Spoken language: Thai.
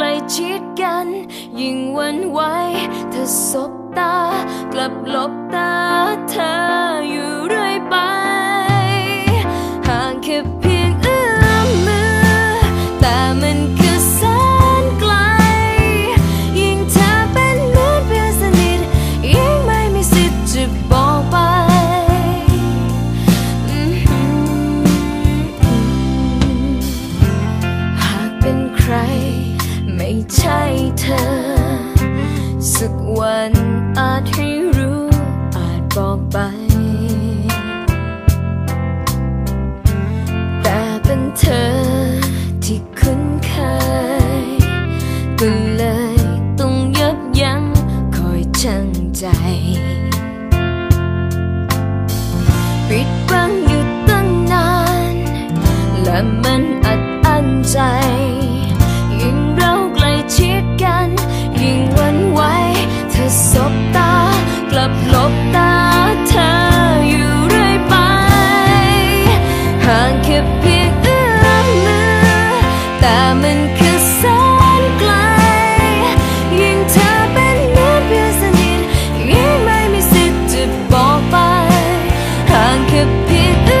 ล้ ชิดกัน ยิ่งหวันไหวเธอสบตา กลับหลบตาเธออยู่เรื่อยไป ห่างแค่เพียงเอื้อมมือ แต่มันคือแสนไกล ยิ่งเธอเป็นเหมือนเพื่อนสนิท ยิ่งไม่มีสิทธิ์จะบอกไปหากเป็นใคร ไม่ใช่เธอ สักวันอาจให้รู้อาจบอกไป แต่เป็นเธอที่คุ้นเคยก็เลยต้องยับยั้งคอยชั่งใจ ห่างแค่เพียงเอื้อมมือ แต่มันคือแสนไกล ยิ่งเธอเป็นเหมือนเพื่อนสนิทยิ่งไม่มีสิทธิ์จะบอกไป ห่างแค่เพียงเอื้อ